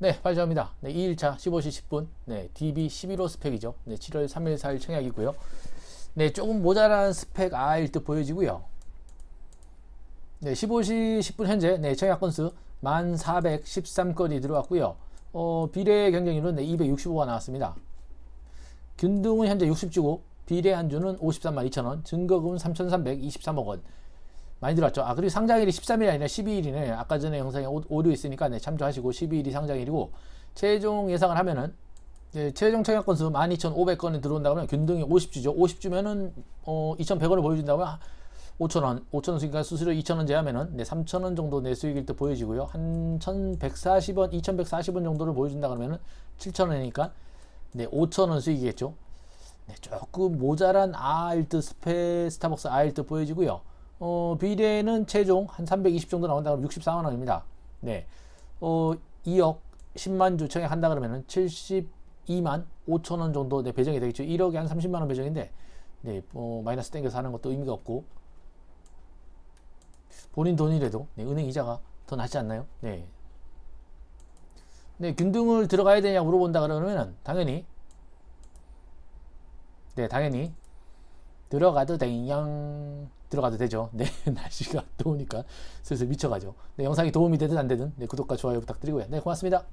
네, 발표합니다. 네, 2일차 15시 10분. 네, DB 11호 스펙이죠. 네, 7월 3일 4일 청약이고요. 네, 조금 모자란 스펙 R일 듯 보여지고요. 네, 15시 10분 현재 네, 청약 건수 1413건이 들어왔고요. 어, 비례 경쟁률은 네, 265가 나왔습니다. 균등은 현재 60주고 비례 안주는 53만 2천원, 증거금은 3,323억 원. 많이 들어왔죠. 아, 그리고 상장일이 13일이 아니라 12일이네. 아까 전에 영상에 오- 오류 있으니까 네, 참조하시고 12일이 상장일이고 최종 예상을 하면은 네, 최종 청약 건수 12,500건이 들어온다고 하면 균등이 50주죠. 50주면은 어, 2,100원을 보여준다고 하면 5,000원, 5,000원 수익과 수수료 2,000원 제하면은 네, 3,000원 정도 내 수익일 때 보여지고요. 한 1,140원, 2,140원 정도를 보여준다 그러면은 7,000원이니까 네, 5,000원 수익이겠죠. 네, 조금 모자란 R트 스페 스타벅스 R트 보여지고요. 어, 비례는 최종 한 320 정도 나온다 그러면 64만 원입니다. 네. 어, 2억 10만 주 청약한다 그러면은 72만 5천 원 정도 네, 배정이 되겠죠. 1억에 한 30만 원 배정인데 네, 어, 마이너스 땡겨서 하는 것도 의미가 없고 본인 돈이라도 네, 은행 이자가 더 낫지 않나요? 네. 네, 균등을 들어가야 되냐 물어본다 그러면은 당연히 네, 당연히 들어가도 되양 들어가도 되죠. 네, 날씨가 더우니까 슬슬 미쳐가죠. 네, 영상이 도움이 되든 안 되든 네, 구독과 좋아요 부탁드리고요. 네, 고맙습니다.